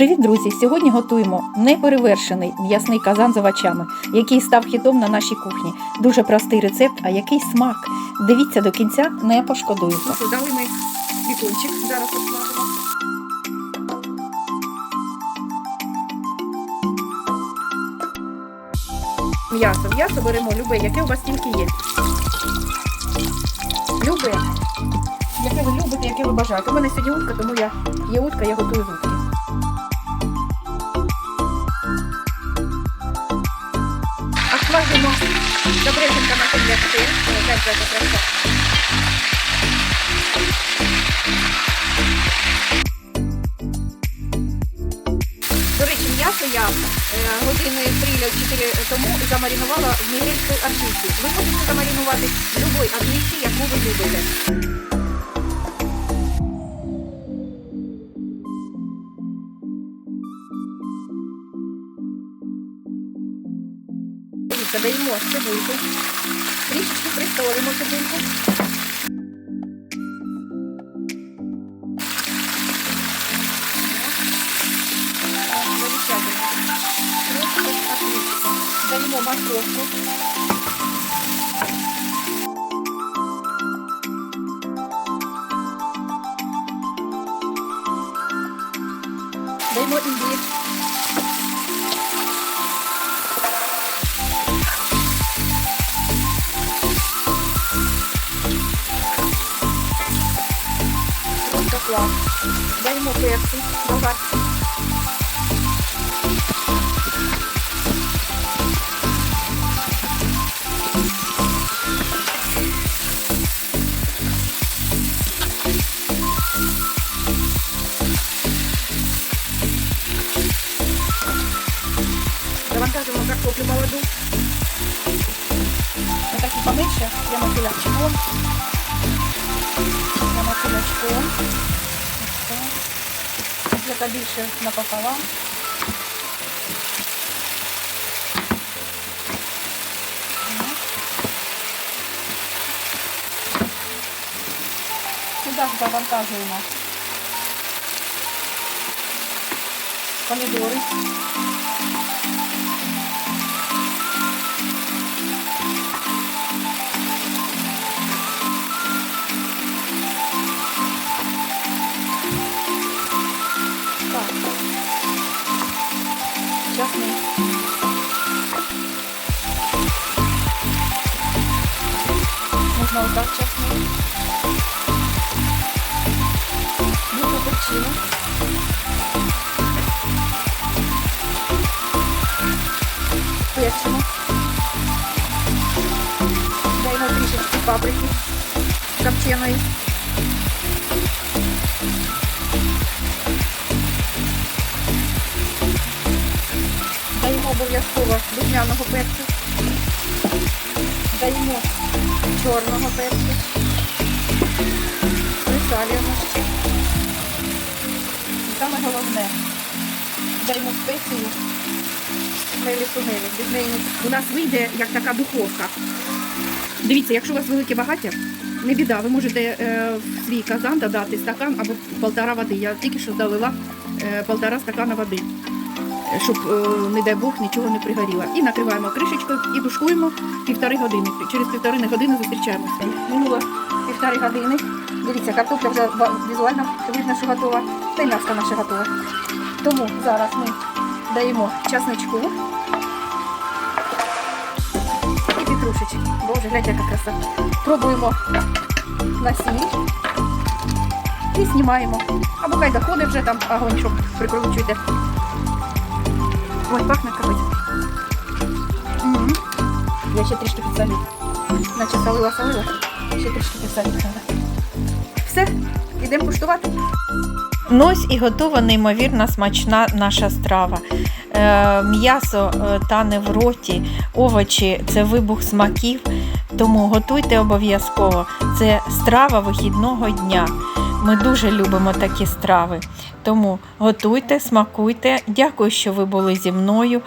Привіт, друзі! Сьогодні готуємо неперевершений м'ясний казан з овочами, який став хітом на нашій кухні. Дуже простий рецепт, а який смак. Дивіться до кінця, не пошкодуєте. Дали ми бікончик, зараз посмажимо. М'ясо. М'ясо беремо любе, яке у вас тільки є. Любе, яке ви любите, яке ви бажаєте. У мене сьогодні утка, тому я є утка, я готую з. Добреженько на коньячки. Опять же, это краса. До речі, м'ясо я е, години 3-4 тому замарінувала в мігрельській арбіці. Ви можете замарінувати в будь-якій арбіці, яку ви любите. Дивіться, даємо цибульку. Трішечки присолимо цибульку. Даємо морковку. Даємо імбір. Просто клас. Даємо перцю багато. Завантажимо картоплю молоду. Отакі поменше, прямо кулячком. Прямо кулячком. Ось так. Котлета більше напополам. Сюди ж завантажуємо помідори. Можна отак часник. Дуже перчину. Перчимо. Даємо трішечки паприки копченої. Даємо обов'язково духмяного перцю. Даємо чорного перцю. Присалюємо. І саме головне. Даємо спецію У нас вийде як така духовка. Дивіться, якщо у вас велике багаття, не біда, ви можете е, в свій казан додати стакан або полтора води. Я тільки що долила е, полтора стакана води щоб, е, не дай Бог, нічого не пригоріло. І накриваємо кришечкою і душкуємо півтори години. Через півтори години зустрічаємося. Минуло півтори години. Дивіться, картопля вже візуально видно, що готова. Та й м'ясо наше готове. Тому зараз ми даємо часничку і петрушечки. Боже, гляньте, яка краса. Пробуємо на сіль і знімаємо. Або хай доходить вже там огонь, щоб прикручуйте. Ой, пахне кровать. Я ще трішки підсолю. Наче солила, солила. Ще трішки підсолити треба. Все, йдемо куштувати. Ну ось і готова неймовірно смачна наша страва. Е, м'ясо е, тане в роті, овочі це вибух смаків. Тому готуйте обов'язково. Це страва вихідного дня. Ми дуже любимо такі страви. Тому готуйте, смакуйте. Дякую, що ви були зі мною.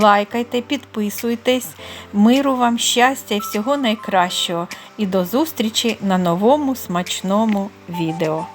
Лайкайте, підписуйтесь. Миру вам, щастя і всього найкращого. І до зустрічі на новому смачному відео.